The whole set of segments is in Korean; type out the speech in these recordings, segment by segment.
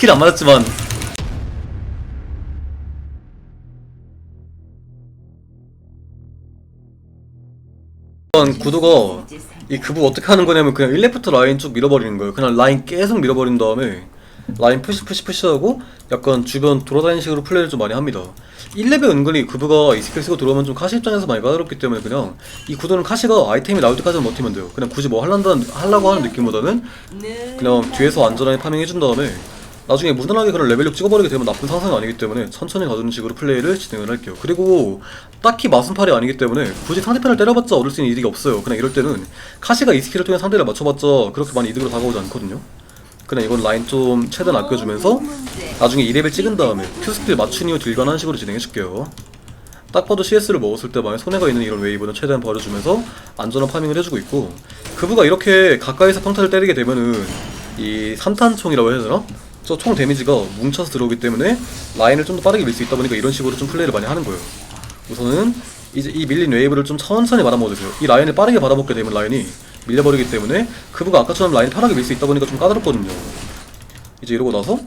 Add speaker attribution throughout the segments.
Speaker 1: 스킬이 안 맞았지만 이번 구도가 이 급을 어떻게 하는 거냐면 그냥 1레프트 라인 쭉 밀어버리는 거예요. 그냥 라인 계속 밀어버린 다음에 라인 푸시 푸시 푸시하고 약간 주변 돌아다니는 식으로 플레이를 좀 많이 합니다. 1레벨 은근히 구브가 이 스킬 쓰고 들어오면 좀 카시 입장에서 많이 까다롭기 때문에 그냥 이 구도는 카시가 아이템이 나올 때까지만 버티면 돼요. 그냥 굳이 뭐 하려고 하는 느낌보다는 그냥 뒤에서 안전하게 파밍 해준 다음에 나중에 무난하게 그런 레벨력 찍어버리게 되면 나쁜 상상이 아니기 때문에 천천히 가주는 식으로 플레이를 진행을 할게요. 그리고 딱히 마순팔이 아니기 때문에 굳이 상대편을 때려봤자 얻을 수 있는 이득이 없어요. 그냥 이럴 때는 카시가 이 스킬을 통해 상대를 맞춰봤자 그렇게 많이 이득으로 다가오지 않거든요. 그냥 이건 라인 좀 최대한 아껴주면서 나중에 2레벨 찍은 다음에 Q 스킬 맞춘 이후 딜관하는 식으로 진행해줄게요. 딱 봐도 CS를 먹었을 때 만약 손해가 있는 이런 웨이브는 최대한 버려주면서 안전한 파밍을 해주고 있고 그부가 이렇게 가까이서 평타를 때리게 되면은 이 3탄총이라고 해야 되나? 저총 데미지가 뭉쳐서 들어오기 때문에 라인을 좀 더 빠르게 밀 수 있다 보니까 이런 식으로 좀 플레이를 많이 하는 거예요. 우선은 이제 이 밀린 웨이브를 좀 천천히 받아먹어주세요. 이 라인을 빠르게 받아먹게 되면 라인이 밀려버리기 때문에 그부가 아까처럼 라인을 편하게 밀 수 있다 보니까 좀 까다롭거든요. 이제 이러고 나서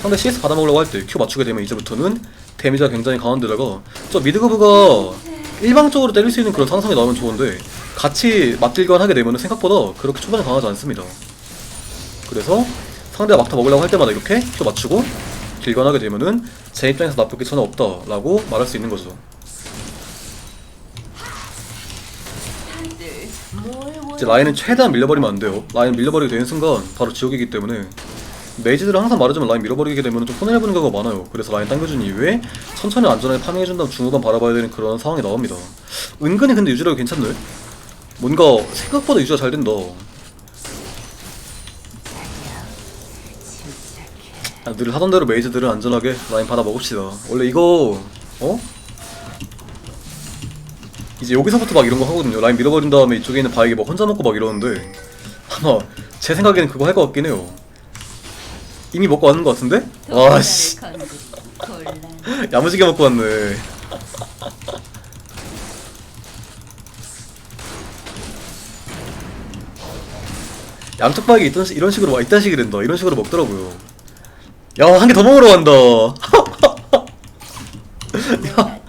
Speaker 1: 상대 CS 받아먹으려고 할 때 Q 맞추게 되면 이제부터는 데미지가 굉장히 강한 데다가 저 미드그브가 일방적으로 때릴 수 있는 그런 상상이 나오면 좋은데 같이 맞딜관 하게 되면 생각보다 그렇게 초반에 강하지 않습니다. 그래서 상대가 막타 먹으려고 할 때마다 이렇게 Q 맞추고 딜관하게 되면은 제 입장에서 나쁠 게 전혀 없다라고 말할 수 있는 거죠. 이제 라인은 최대한 밀려버리면 안 돼요. 라인 밀려버리게 되는 순간 바로 지옥이기 때문에 메이지들은 항상 말해주면 라인 밀어버리게 되면 좀 손해를 보는 경우가 많아요. 그래서 라인 당겨준 이후에 천천히 안전하게 파밍해준 다음 중후반 바라봐야 되는 그런 상황이 나옵니다. 은근히 근데 유지력이 괜찮네. 뭔가 생각보다 유지가 잘 된다. 아, 늘 하던 대로 메이즈들은 안전하게 라인 받아 먹읍시다. 원래 이거 어? 이제 여기서부터 막 이런 거 하거든요. 라인 밀어버린 다음에 이쪽에 있는 바에게 막 혼자 먹고 막 이러는데 아마 제 생각에는 그거 할 것 같긴 해요. 이미 먹고 왔는 것 같은데? 와씨 야무지게 먹고 왔네. 양쪽 바에게 이런 식으로 와 이딴 식이 된다. 이런 식으로 먹더라고요. 야 한 개 더 먹으러 간다.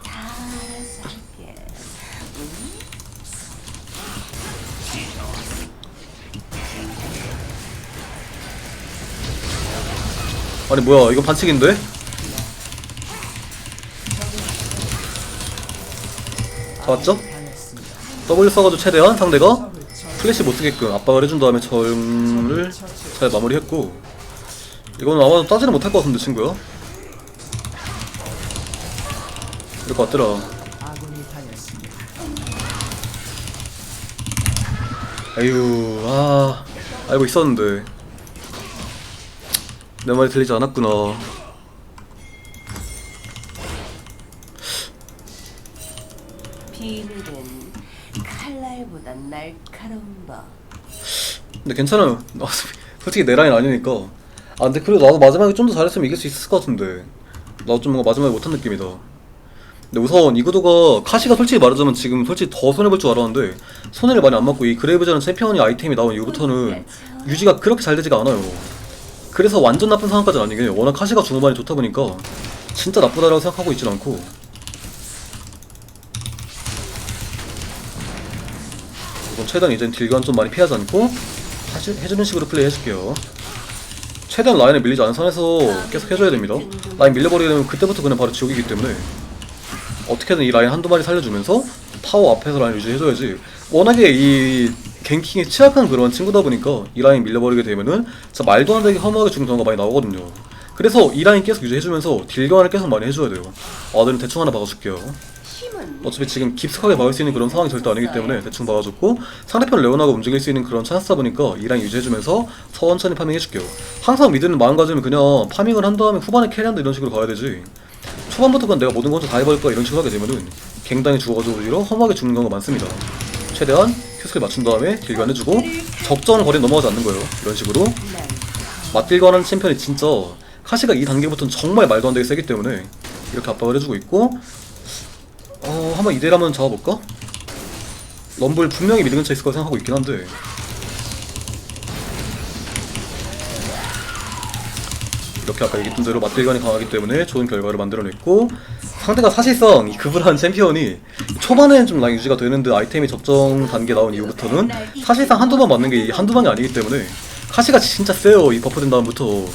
Speaker 1: 아니 뭐야 이건 반칙인데? 잡았죠? W 써가지고 최대한 상대가 플래시 못 쓰게끔 압박을 해준 다음에 점을 잘 마무리했고 이건 아마도 따지는 못할 것 같은데 친구야 이럴 것 같더라. 아유 아 알고 있었는데. 내 말이 들리지 않았구나.
Speaker 2: 비늘은 칼날보다 날카로운 법.
Speaker 1: 근데 괜찮아요. 솔직히 내 라인 아니니까 아 근데 그래도 나도 마지막에 좀 더 잘했으면 이길 수 있을 것 같은데. 나도 좀 뭔가 마지막에 못한 느낌이다 근데 우선 이 구도가 카시가 솔직히 말하자면 지금 솔직히 더 손해볼 줄 알았는데 손해를 많이 안 맞고 이 그레이브즈라는 챔피언이 아이템이 나온 이후부터는 유지가 그렇게 잘 되지가 않아요. 그래서 완전 나쁜 상황까지는 아니긴 해요. 워낙 카시가 중후반이 좋다 보니까 진짜 나쁘다라고 생각하고 있진 않고. 이건 최대한 이젠 딜관 좀 많이 피하지 않고 해주, 해주는 식으로 플레이 해줄게요 최대한 라인에 밀리지 않은 선에서 계속 해줘야 됩니다. 라인 밀려버리게 되면 그때부터 그냥 바로 지옥이기 때문에 어떻게든 이 라인 한두 마리 살려주면서 타워 앞에서 라인 유지해줘야지. 워낙에 이 갱킹에 취약한 그런 친구다 보니까 이 라인 밀려버리게 되면은 진짜 말도 안 되게 허무하게 죽는 경우가 많이 나오거든요. 그래서 이 라인 계속 유지해주면서 딜 교환을 계속 많이 해줘야 돼요. 아들은 대충 하나 박아줄게요 어차피 지금 깊숙하게 막을 수 있는 그런 상황이 절대 아니기 때문에 대충 막아줬고 상대편 레오나가 움직일 수 있는 그런 찬스다 보니까 이 라인 유지해주면서 천천히 파밍해줄게요. 항상 미드는 마음가짐을 그냥 파밍을 한 다음에 후반에 캐리한다 이런 식으로 가야 되지. 초반부터 그냥 내가 모든 걸 다 해버릴 거야 이런 식으로 하게 되면은 갱당이 죽어가지고 오히려 허무하게 죽는 경우가 많습니다. 최대한 큐스킬 맞춘 다음에 딜관 해주고 적정 거리 넘어가지 않는 거예요. 이런 식으로.
Speaker 2: 난
Speaker 1: 맞딜관 하는 챔피언이 진짜 카시가 이 단계부터는 정말 말도 안 되게 세기 때문에 이렇게 압박을 해주고 있고 어 한번 이대로 한번 잡아볼까? 럼블 분명히 미드 근처에 있을 거라 생각하고 있긴 한데 이렇게 아까 얘기했던 대로 맞대관이 강하기 때문에 좋은 결과를 만들어냈고 상대가 사실상 이 그브라는 챔피언이 초반에는 좀 라인 유지가 되는데 아이템이 적정 단계 나온 이후부터는 사실상 한두 번 맞는 게 한두 방이 아니기 때문에 카시가 진짜 세요 이 버프 된 다음부터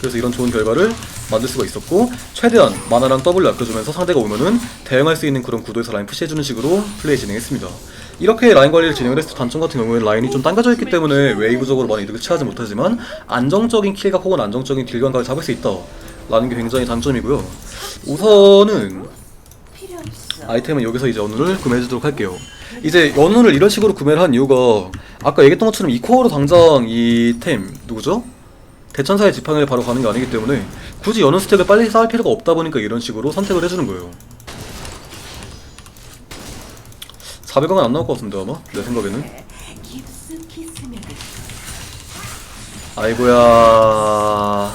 Speaker 1: 그래서 이런 좋은 결과를 만들 수가 있었고 최대한 마나랑 W 아껴주면서 상대가 오면은 대응할 수 있는 그런 구도에서 라인 푸시해주는 식으로 플레이 진행했습니다. 이렇게 라인 관리를 진행을 했을 때 단점 같은 경우에는 라인이 좀 당겨져 있기 때문에 웨이브적으로 많이 이득을 취하지 못하지만 안정적인 킬각 혹은 안정적인 딜감각을 잡을 수 있다 라는 게 굉장히 장점이고요. 우선은. 아이템은 여기서 이제 연우를 구매해 주도록 할게요. 이제 연우를 이런 식으로 구매를 한 이유가 아까 얘기했던 것처럼 이 코어로 당장 이 템 누구죠? 대천사의 지팡이를 바로 가는 게 아니기 때문에 굳이 연우 스택을 빨리 쌓을 필요가 없다 보니까 이런 식으로 선택을 해주는 거예요. 400원은 안 나올 것 같은데 아마 내 생각에는. 아이고야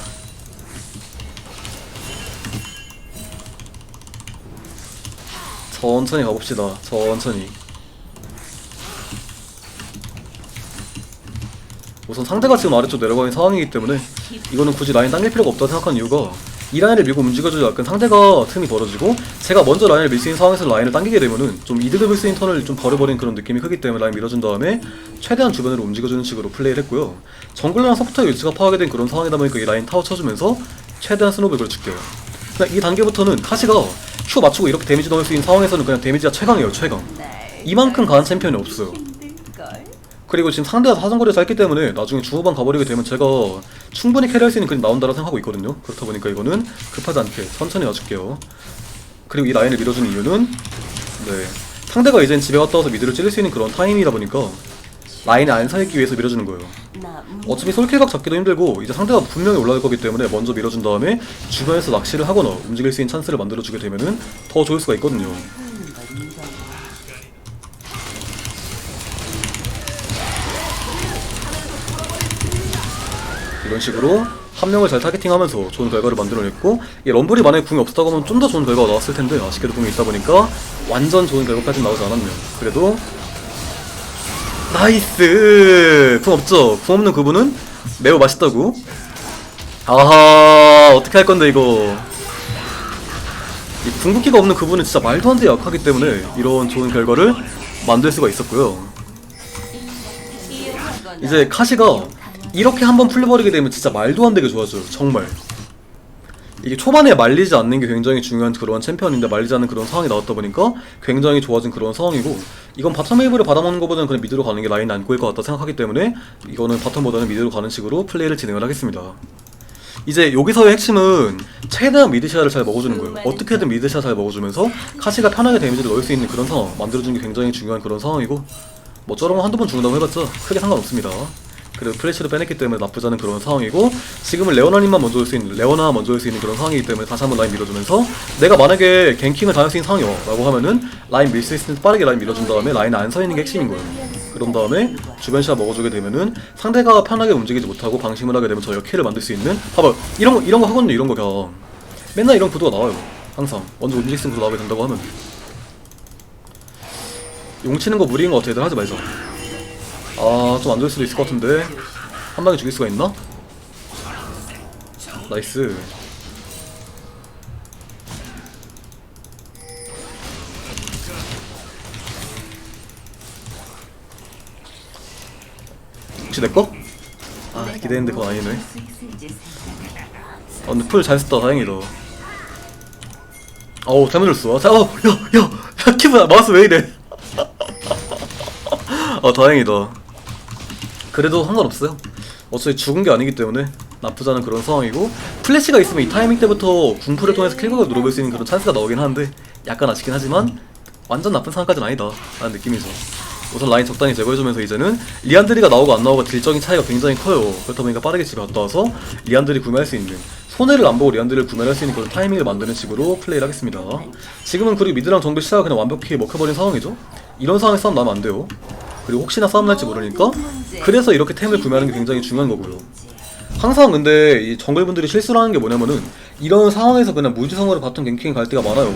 Speaker 1: 천천히 가봅시다 천천히 우선 상대가 지금 아래쪽 내려가 있는 상황이기 때문에 이거는 굳이 라인 당길 필요가 없다고 생각한 이유가 이 라인을 밀고 움직여줘야 약간 상대가 틈이 벌어지고 제가 먼저 라인을 밀 수 있는 상황에서 라인을 당기게 되면은 좀 이득을 볼 수 있는 턴을 좀 버려버린 그런 느낌이 크기 때문에 라인 밀어준 다음에 최대한 주변으로 움직여주는 식으로 플레이를 했고요. 정글러랑 서포터의 위치가 파악이 된 그런 상황이다 보니까 이 라인 타워 쳐주면서 최대한 스노우를 걸어줄게요. 그냥 이 단계부터는 카시가 Q 맞추고 이렇게 데미지 넣을 수 있는 상황에서는 그냥 데미지가 최강이에요 최강.
Speaker 2: 날
Speaker 1: 이만큼 강한 챔피언이 없어요. 그리고 지금 상대가 사정거리에 짧기 때문에 나중에 주후반 가버리게 되면 제가 충분히 캐리할 수 있는 그림 나온다고 생각하고 있거든요. 그렇다 보니까 이거는 급하지 않게 천천히 놔줄게요. 그리고 이 라인을 밀어주는 이유는 네 상대가 이젠 집에 갔다 와서 미드를 찔릴 수 있는 그런 타이밍이다 보니까 라인에 안 서있기 위해서 밀어주는 거예요.
Speaker 2: 나
Speaker 1: 어차피 솔킬각 잡기도 힘들고 이제 상대가 분명히 올라갈 거기 때문에 먼저 밀어준 다음에 주변에서 낚시를 하거나 움직일 수 있는 찬스를 만들어주게 되면은 더 좋을 수가 있거든요. 이런 식으로 한 명을 잘 타겟팅하면서 좋은 결과를 만들어냈고 이 럼블이 만약에 궁이 없었다고 하면 좀 더 좋은 결과가 나왔을 텐데 아쉽게도 궁이 있다 보니까 완전 좋은 결과까지는 나오지 않았네요. 그래도 나이스! 궁 없죠? 궁 없는 그분은 매우 맛있다고. 아하 어떻게 할 건데 이거? 이 궁극기가 없는 그분은 진짜 말도 안 돼 약하기 때문에 이런 좋은 결과를 만들 수가 있었고요. 이제 카시가 이렇게 한번 풀려버리게 되면 진짜 말도 안 되게 좋아져요 정말. 이게 초반에 말리지 않는 게 굉장히 중요한 그런 챔피언인데 말리지 않는 그런 상황이 나왔다 보니까 굉장히 좋아진 그런 상황이고 이건 바텀 웨이브를 받아먹는 것보다는 그냥 미드로 가는 게 라인 안 꼬일 것 같다 생각하기 때문에 이거는 바텀보다는 미드로 가는 식으로 플레이를 진행을 하겠습니다. 이제 여기서의 핵심은 최대한 미드시아를 잘 먹어주는 거예요. 어떻게든 미드시아 잘 먹어주면서 카시가 편하게 데미지를 넣을 수 있는 그런 상황 만들어주는 게 굉장히 중요한 그런 상황이고 뭐 저런 거 한두 번 죽는다고 해봤자 크게 상관없습니다. 그래도 플래시를 빼냈기 때문에 나쁘지 않은 그런 상황이고 지금은 레오나님만 먼저 올 수 있는 레오나 먼저 올 수 있는 그런 상황이기 때문에 다시 한번 라인 밀어주면서 내가 만약에 갱킹을 당할 수 있는 상황이요 라고 하면은 라인 밀 수 있으면 빠르게 라인 밀어준 다음에 라인 안 서 있는 게 핵심인 거예요. 그런 다음에 주변 시야 먹어주게 되면은 상대가 편하게 움직이지 못하고 방심을 하게 되면 저희가 킬을 만들 수 있는 봐봐 이런 거 이런 거 하거든요 이런 거 그냥 맨날 이런 구도가 나와요 항상. 먼저 있는 구도 나오게 된다고 하면. 용 치는 거 무리인 거 얘들 하지 말자 아 좀안 좋을 수도 있을 것 같은데 한 방에 죽일 수가 있나? 나이스 혹시 내꺼? 아 기대했는데 그건 아니네. 아 근데 풀 잘 썼다 다행이다 어우 잘못 줬어 자, 어, 야, 야, 야, 키브야 마우스 왜 이래 어 다행이다 그래도 상관없어요. 어차피 죽은 게 아니기 때문에 나쁘지 않은 그런 상황이고 플래시가 있으면 이 타이밍 때부터 궁풀을 통해서 킬각을 노려볼 수 있는 그런 찬스가 나오긴 하는데 약간 아쉽긴 하지만 완전 나쁜 상황까지는 아니다 라는 느낌이죠. 우선 라인 적당히 제거해주면서 이제는 리안드리가 나오고 안 나오고 딜적인 차이가 굉장히 커요. 그렇다 보니까 빠르게 집에 갔다 와서 리안드리 구매할 수 있는 손해를 안 보고 리안드리를 구매할 수 있는 그런 타이밍을 만드는 식으로 플레이를 하겠습니다. 지금은 그리고 미드랑 정글 시야가 그냥 완벽히 먹혀버린 상황이죠. 이런 상황에 싸움 나면 안 돼요 그리고 혹시나 싸움 날지 모르니까 그래서 이렇게 템을 구매하는 게 굉장히 중요한 거고요 항상 근데 이 정글분들이 실수를 하는 게 뭐냐면은 이런 상황에서 그냥 무지성으로 바텀 갱킹 갈 때가 많아요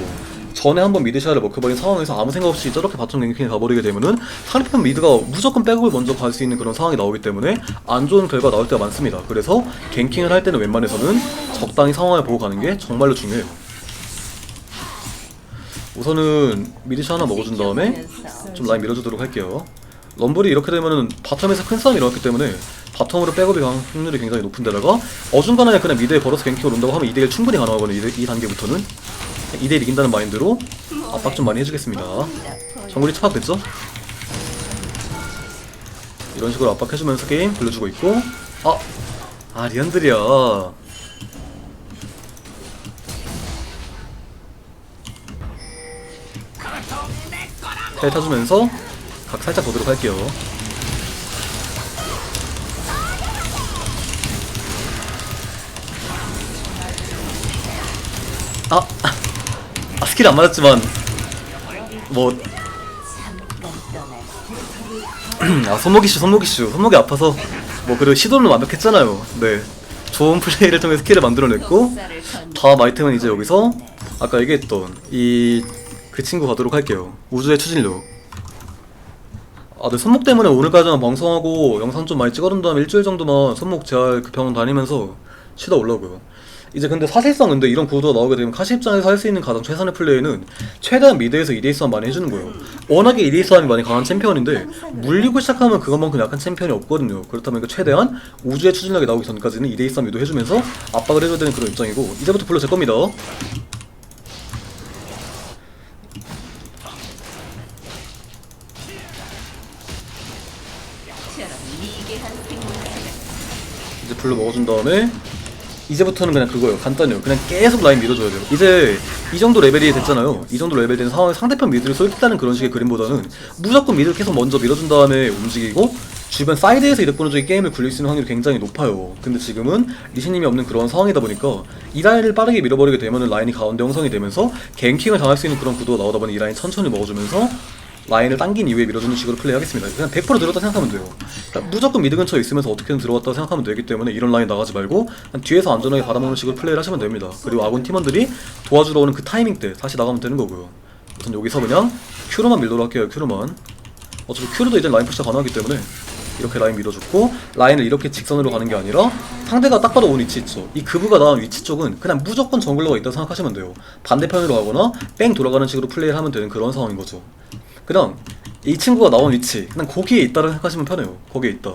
Speaker 1: 전에 한번 미드 시야를 먹혀버린 상황에서 아무 생각 없이 저렇게 바텀 갱킹에 가버리게 되면은 상대편 미드가 무조건 백업을 먼저 갈 수 있는 그런 상황이 나오기 때문에 안 좋은 결과 나올 때가 많습니다. 그래서 갱킹을 할 때는 웬만해서는 적당히 상황을 보고 가는 게 정말로 중요해요. 우선은 미드 시 하나 먹어준 다음에 좀 라인 밀어주도록 할게요. 럼블이 이렇게 되면은 바텀에서 큰 싸움이 일어났기 때문에 바텀으로 백업이 가는 확률이 굉장히 높은데다가 어중간하게 그냥 미드에 걸어서 갱킹을 온다고 하면 2대1 충분히 가능하거든요. 이, 이 단계부터는 2대1 이긴다는 마인드로 압박 좀 많이 해주겠습니다. 정글이 차박됐죠? 이런 식으로 압박해주면서 게임 돌려주고 있고 아! 아 리안드리야 텔 타주면서 각 살짝 보도록 할게요. 아! 아 스킬 안 맞았지만 뭐 아 손목 이 슈 손목 이 슈. 손목이 아파서 뭐 그래도 시도는 완벽했잖아요. 네. 좋은 플레이를 통해 스킬을 만들어냈고 다음 아이템은 이제 여기서 아까 얘기했던 이 그 친구 가도록 할게요. 우주의 추진력 아, 네, 손목 때문에 오늘까지만 방송하고 영상 좀 많이 찍어둔 다음에 일주일 정도만 손목 재활 그 병원 다니면서 쉬다 올라고요. 이제 근데 사실상 근데 이런 구도가 나오게 되면 카시 입장에서 할 수 있는 가장 최선의 플레이는 최대한 미드에서 2대1 싸움 많이 해주는 거예요. 워낙에 2대1 싸움이 많이 강한 챔피언인데 물리고 시작하면 그것만큼 약한 챔피언이 없거든요. 그렇다면 그 최대한 우주의 추진력이 나오기 전까지는 2대1 싸움 유도해주면서 압박을 해줘야 되는 그런 입장이고 이제부터 불러 제 겁니다. 블루 먹어준 다음에 이제부터는 그냥 그거예요. 간단해요. 그냥 계속 라인 밀어줘야 돼요. 이제 이 정도 레벨이 됐잖아요. 이 정도 레벨 된 상황에 상대편 미드를 쏠겠다는 그런 식의 그림보다는 무조건 미드를 계속 먼저 밀어준 다음에 움직이고 주변 사이드에서 이득 보는 게임을 굴릴 수 있는 확률이 굉장히 높아요. 근데 지금은 리신님이 없는 그런 상황이다 보니까 이 라인을 빠르게 밀어버리게 되면은 라인이 가운데 형성이 되면서 갱킹을 당할 수 있는 그런 구도가 나오다 보니 이 라인 천천히 먹어주면서 라인을 당긴 이후에 밀어주는 식으로 플레이하겠습니다. 그냥 100% 들어갔다 생각하면 돼요. 그러니까 무조건 미드 근처에 있으면서 어떻게든 들어갔다고 생각하면 되기 때문에 이런 라인 나가지 말고 뒤에서 안전하게 받아먹는 식으로 플레이를 하시면 됩니다. 그리고 아군 팀원들이 도와주러 오는 그 타이밍 때 다시 나가면 되는 거고요. 우선 여기서 그냥 큐로만 밀도록 할게요. 큐로만. 어차피 큐로도 이제 라인 푸시가 가능하기 때문에 이렇게 라인 밀어줬고 라인을 이렇게 직선으로 가는 게 아니라 상대가 딱 봐도 온 위치 있죠 이 그브가 나온 위치 쪽은 그냥 무조건 정글러가 있다고 생각하시면 돼요 반대편으로 가거나 뺑 돌아가는 식으로 플레이를 하면 되는 그런 상황인 거죠 그냥 이 친구가 나온 위치 그냥 거기에 있다고 생각하시면 편해요 거기에 있다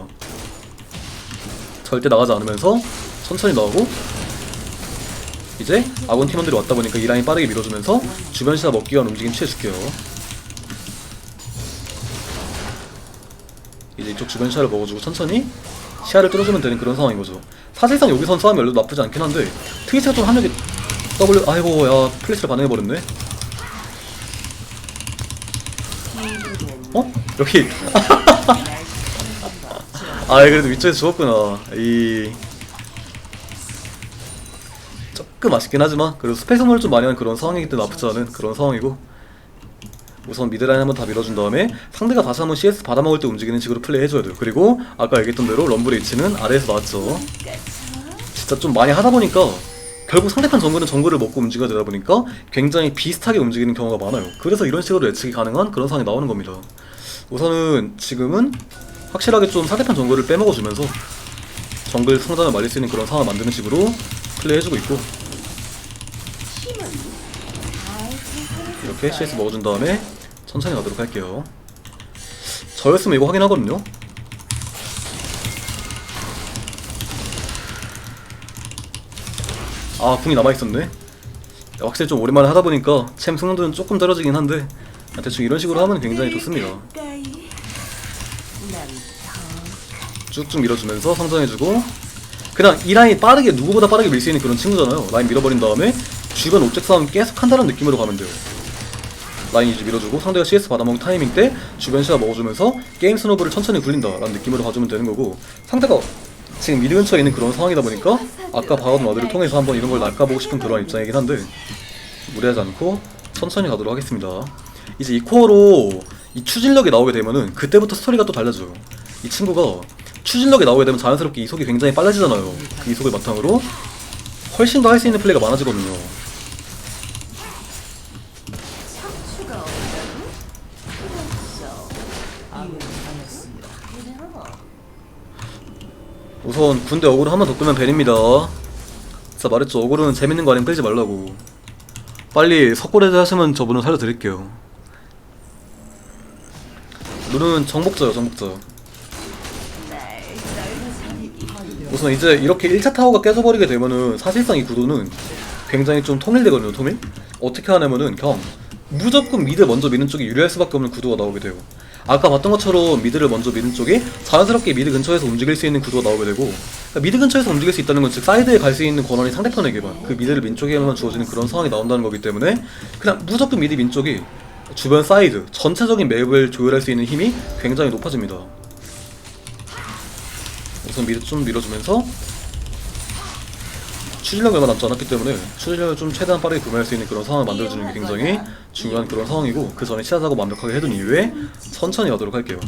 Speaker 1: 절대 나가지 않으면서 천천히 나오고 이제 아군 팀원들이 왔다 보니까 이 라인 빠르게 밀어주면서 주변 시야 먹기 위한 움직임 취해줄게요 이제 이쪽 주변 시야를 먹어주고 천천히 시야를 뚫어주면 되는 그런 상황인 거죠. 사실상 여기선 싸움이 열려도 나쁘지 않긴 한데 트위치가 좀 한력이 W 아이고 야 플래시를 반응해버렸네. 어? 여기. 아 그래도 위쪽에서 죽었구나. 이. 조금 아쉽긴 하지만 그래도 스펙 선물을 좀 많이 하는 그런 상황이기 때문에 나쁘지 않은 그런 상황이고. 우선 미드라인 한번 다 밀어준 다음에 상대가 다시 한번 CS 받아먹을 때 움직이는 식으로 플레이 해줘야 돼요. 그리고 아까 얘기했던 대로 럼블의 위치는 아래에서 나왔죠. 진짜 좀 많이 하다 보니까 결국 상대편 정글은 정글을 먹고 움직여야 되다 보니까 굉장히 비슷하게 움직이는 경우가 많아요 그래서 이런 식으로 예측이 가능한 그런 상황이 나오는 겁니다 우선은 지금은 확실하게 좀 상대편 정글을 빼먹어주면서 정글 성장을 말릴 수 있는 그런 상황을 만드는 식으로 플레이 해주고 있고 이렇게 CS 먹어준 다음에 천천히 가도록 할게요. 저였으면 이거 확인하거든요. 아 궁이 남아있었네. 확실히 좀 오랜만에 하다 보니까 챔 승률은 조금 떨어지긴 한데 대충 이런 식으로 하면 굉장히 좋습니다. 쭉쭉 밀어주면서 성장해주고 그냥 이 라인 빠르게 누구보다 빠르게 밀 수 있는 그런 친구잖아요. 라인 밀어버린 다음에 주변 옵젝 싸움 계속 한다는 느낌으로 가면 돼요. 라인 이제 밀어주고 상대가 CS 받아먹는 타이밍 때 주변 시야 먹어주면서 게임 스노브를 천천히 굴린다라는 느낌으로 가주면 되는 거고 상대가 지금 미드 근처에 있는 그런 상황이다 보니까 아까 박아둔 와드를 통해서 한번 이런 걸 낚아보고 싶은 그런 입장이긴 한데 무리하지 않고 천천히 가도록 하겠습니다. 이제 이 코어로 이 추진력이 나오게 되면은 그때부터 스토리가 또 달라져요. 이 친구가 추진력이 나오게 되면 자연스럽게 이속이 굉장히 빨라지잖아요. 그 이속을 바탕으로 훨씬 더 할 수 있는 플레이가 많아지거든요. 우선 군대 어그로 한 번 더 끄면 벤입니다. 진짜 말했죠. 어그로는 재밌는 거 아니면 끌지 말라고. 빨리 석고레드 하시면 저분은 살려드릴게요. 룬은 정복자요 정복자. 우선 이제 이렇게 1차 타워가 깨져버리게 되면은 사실상 이 구도는 굉장히 좀 통일되거든요 통일? 어떻게 하냐면은 그냥 무조건 미드 먼저 미는 쪽이 유리할 수밖에 없는 구도가 나오게 돼요 아까 봤던 것처럼 미드를 먼저 미는 쪽이 자연스럽게 미드 근처에서 움직일 수 있는 구도가 나오게 되고 그러니까 미드 근처에서 움직일 수 있다는 건 즉 사이드에 갈 수 있는 권한이 상대편에게만 그 미드를 민 쪽에만 주어지는 그런 상황이 나온다는 거기 때문에 그냥 무조건 미드 민 쪽이 주변 사이드 전체적인 맵을 조율할 수 있는 힘이 굉장히 높아집니다. 우선 미드 좀 밀어주면서 추진력 얼마 남지 않았기 때문에 추진력을 좀 최대한 빠르게 구매할 수 있는 그런 상황을 만들어주는 게 굉장히 중요한 그런 상황이고 그 전에 시야 작업 완벽하게 해둔 이후에 천천히 가도록 할게요.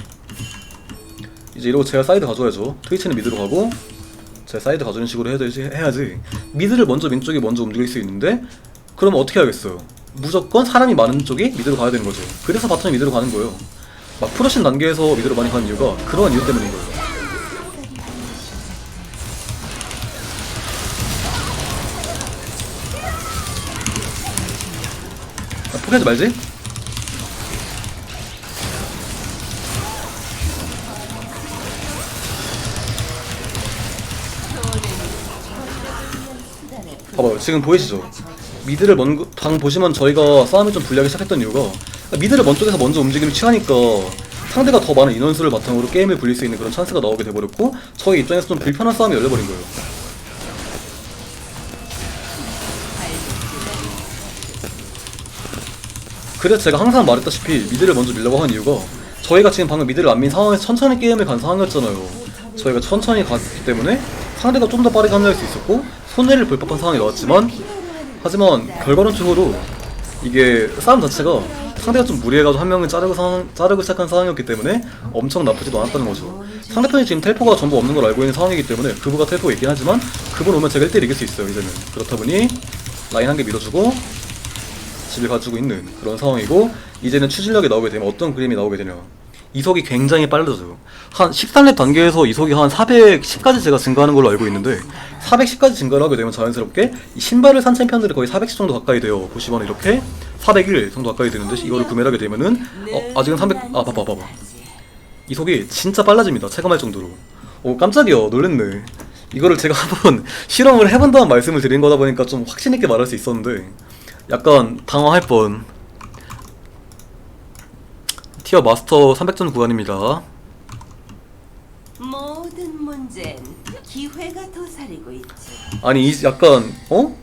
Speaker 1: 이제 이러고 제가 사이드 가져야죠. 트위치는 미드로 가고 제가 사이드 가주는 식으로 해야지, 해야지. 미드를 먼저 민 쪽이 먼저 움직일 수 있는데 그러면 어떻게 하겠어요? 무조건 사람이 많은 쪽이 미드로 가야 되는 거죠. 그래서 바텀이 미드로 가는 거예요. 막 프로신 단계에서 미드로 많이 가는 이유가 그러한 이유 때문인 거예요 포기하지 말지. 봐봐요. 지금 보이시죠? 미드를 먼, 방 보시면 저희가 싸움이 좀 불리하기 시작했던 이유가 미드를 먼 쪽에서 먼저 움직임을 취하니까 상대가 더 많은 인원수를 바탕으로 게임을 불릴 수 있는 그런 찬스가 나오게 돼버렸고 저희 입장에서 좀 불편한 싸움이 열려버린 거예요. 그래서 제가 항상 말했다시피 미드를 먼저 밀려고 하는 이유가 저희가 지금 방금 미드를 안 민 상황에서 천천히 게임을 간 상황이었잖아요. 저희가 천천히 갔기 때문에 상대가 좀 더 빠르게 합류할 수 있었고 손해를 볼 법한 상황이 나왔지만 하지만 결과론적으로 이게 싸움 자체가 상대가 좀 무리해가지고 한 명을 자르고, 상황, 자르고 시작한 상황이었기 때문에 엄청 나쁘지도 않았다는 거죠. 상대편이 지금 텔포가 전부 없는 걸 알고 있는 상황이기 때문에 그부가 텔포가 있긴 하지만 그분 오면 제가 1대1 이길 수 있어요 이제는. 그렇다 보니 라인 한 개 밀어주고 집을 가지고 있는 그런 상황이고 이제는 추진력이 나오게 되면 어떤 그림이 나오게 되냐. 이속이 굉장히 빨라져요. 한 13렙 단계에서 이속이 한 410까지 제가 증가하는 걸로 알고 있는데 410까지 증가를 하게 되면 자연스럽게 이 신발을 산 챔피언들이 거의 410 정도 가까이 돼요. 보시면 이렇게 401 정도 가까이 되는데 이거를 구매를 하게 되면은 어 아직은 300 아 봐봐 봐봐. 이속이 진짜 빨라집니다. 체감할 정도로. 오 깜짝이야. 놀랬네. 이거를 제가 한번 실험을 해본다는 말씀을 드린 거다 보니까 좀 확신 있게 말할 수 있었는데 약간 당황할 뻔. 티어 마스터 300점 구간입니다.
Speaker 2: 모든 문제는 기회가 도사리고 있지.
Speaker 1: 아니 이 약간 어?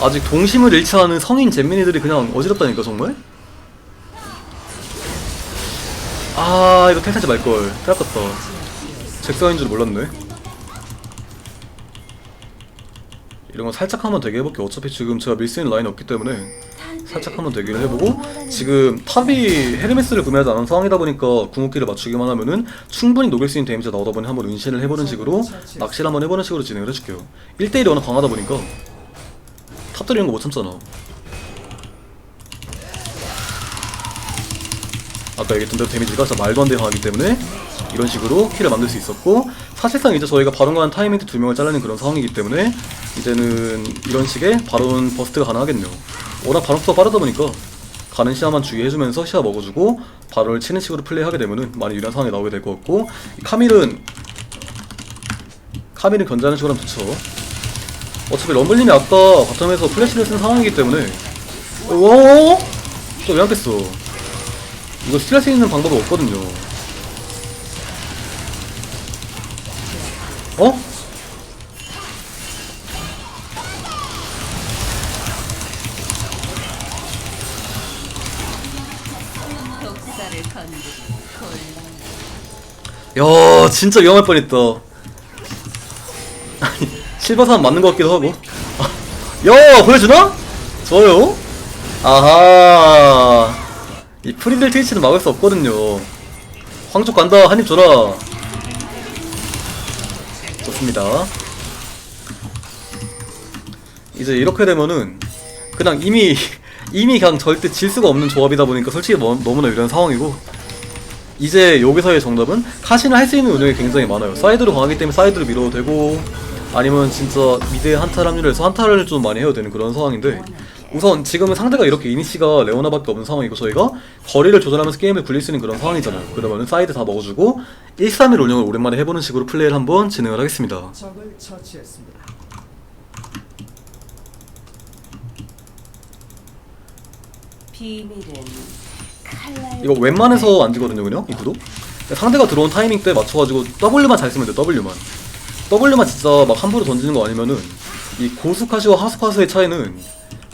Speaker 1: 아직 동심을 잃지 않은 성인 잼민이들이 그냥 어지럽다니까 정말? 아 이거 텔타지 말걸. 텔 아깝다. 잭서인 줄 몰랐네 이런 거 살짝 한번 되게 해볼게 어차피 지금 제가 밀수 있는 라인이 없기 때문에 살짝 한번 대기를 해보고 지금 탑이 헤르메스를 구매하지 않은 상황이다 보니까 궁극기를 맞추기만 하면은 충분히 녹일 수 있는 데미지가 나오다 보니 한번 은신을 해보는 식으로 낚시를 한번 해보는 식으로 진행을 해줄게요. 1대1이 워낙 강하다 보니까 탑 들이는 거 못 참잖아. 아까 얘기했던 대로 데미지가 진짜 말도 안 되게 강하기 때문에 이런 식으로 킬을 만들 수 있었고 사실상 이제 저희가 바론 가는 타이밍 때두 명을 잘라낸 그런 상황이기 때문에 이제는 이런 식의 바론 버스트가 가능하겠네요 워낙 바론 수가 빠르다 보니까 가는 시야만 주의해주면서 시야 먹어주고 바론을 치는 식으로 플레이하게 되면은 많이 유리한 상황이 나오게 될 것 같고 이 카밀은 카밀은 견제하는 식으로 하면 좋죠 어차피 럼블님이 아까 바텀에서 플래시를 쓴 상황이기 때문에 오? 또 왜 안 뺐어 이거 스틸할 수 있는 방법이 없거든요. 어? 야, 진짜 위험할 뻔했다. 아니, 실버산 맞는 것 같기도 하고. 아, 야, 보여주나? 좋아요. 아하. 이 프린들 트위치는 막을 수 없거든요. 황족 간다, 한입 줘라. 좋습니다. 이제 이렇게 되면은 그냥 이미 이미 그냥 절대 질 수가 없는 조합이다 보니까 솔직히 너- 너무나 유리한 상황이고 이제 여기서의 정답은 카시는 할수 있는 운영이 굉장히 많아요. 사이드로 강하기 때문에 사이드로 밀어도 되고 아니면 진짜 미드에 한타를 합류해서 한타를 좀 많이 해야 되는 그런 상황인데 우선 지금은 상대가 이렇게 이니시가 레오나밖에 없는 상황이고 저희가 거리를 조절하면서 게임을 굴릴 수 있는 그런 상황이잖아요. 그러면은 사이드 다 먹어주고 1-3-1 운영을 오랜만에 해보는 식으로 플레이를 한번 진행을 하겠습니다.
Speaker 3: 적을 처치했습니다.
Speaker 2: 비밀은 칼날
Speaker 1: 이거 웬만해서 안 지거든요 그냥 이 구도 상대가 들어온 타이밍 때 맞춰가지고 W만 잘 쓰면 돼 W만 W만 진짜 막 함부로 던지는 거 아니면은 이 고수카시와 하수카시의 차이는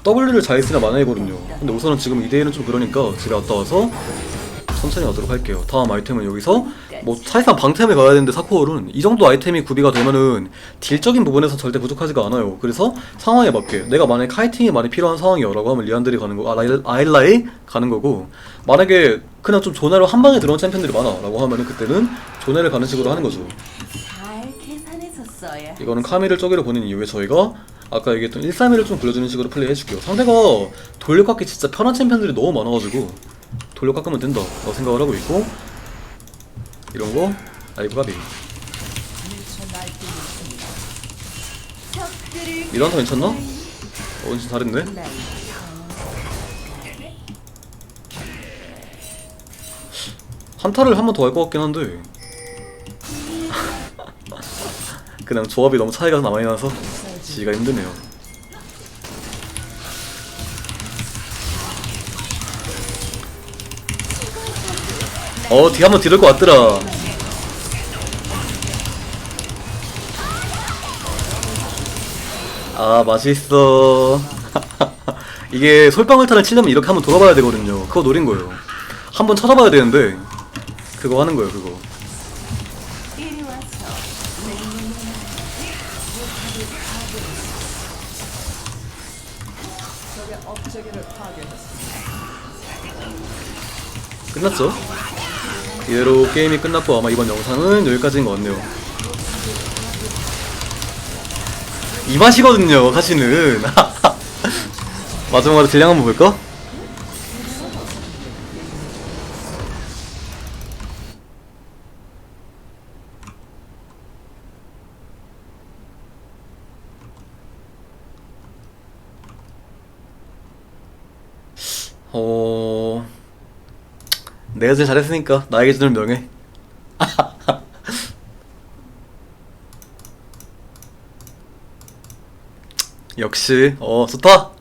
Speaker 1: W를 잘 쓰냐 마나이거든요. 근데 우선은 지금 2대1은 좀 그러니까 집에 갔다 와서 천천히 가도록 할게요. 다음 아이템은 여기서 뭐 사실상 방템에 가야 되는데 사코어는 이 정도 아이템이 구비가 되면은 딜적인 부분에서 절대 부족하지가 않아요. 그래서 상황에 맞게 내가 만약에 카이팅이 많이 필요한 상황이야 라고 하면 리안들이 가는 거 아, 아일라이 가는 거고 만약에 그냥 좀 조네로 한 방에 들어온 챔피언들이 많아 라고 하면은 그때는 조네를 가는 식으로 하는 거죠. 이거는 카미를 저기로 보낸 이후에 저희가 아까 얘기했던 131을 좀 굴려주는 식으로 플레이 해줄게요. 상대가 돌려 깎기 진짜 편한 챔피언들이 너무 많아가지고 돌려 깎으면 된다 라고 생각을 하고 있고 이런 거 아이고 가비. 이런 거 괜찮나? 어, 진짜 잘했네.
Speaker 2: 날
Speaker 1: 한타를 한 번 더 할 것 같긴 한데. 그냥 조합이 너무 차이가 많이 나서 지가 힘드네요. 어 뒤 한번 뒤를 것 같더라. 아 맛있어. 이게 솔방울탄을 치려면 이렇게 한번 돌아봐야 되거든요. 그거 노린 거예요. 한번 찾아봐야 되는데 그거 하는 거예요 그거 끝났죠? 이대로 게임이 끝났고 아마 이번 영상은 여기까지인 것 같네요 이 맛이거든요 사실은 마지막으로 딜량 한번 볼까? 어... 내가 잘했으니까 나에게 주는 명예. 역시 어 좋다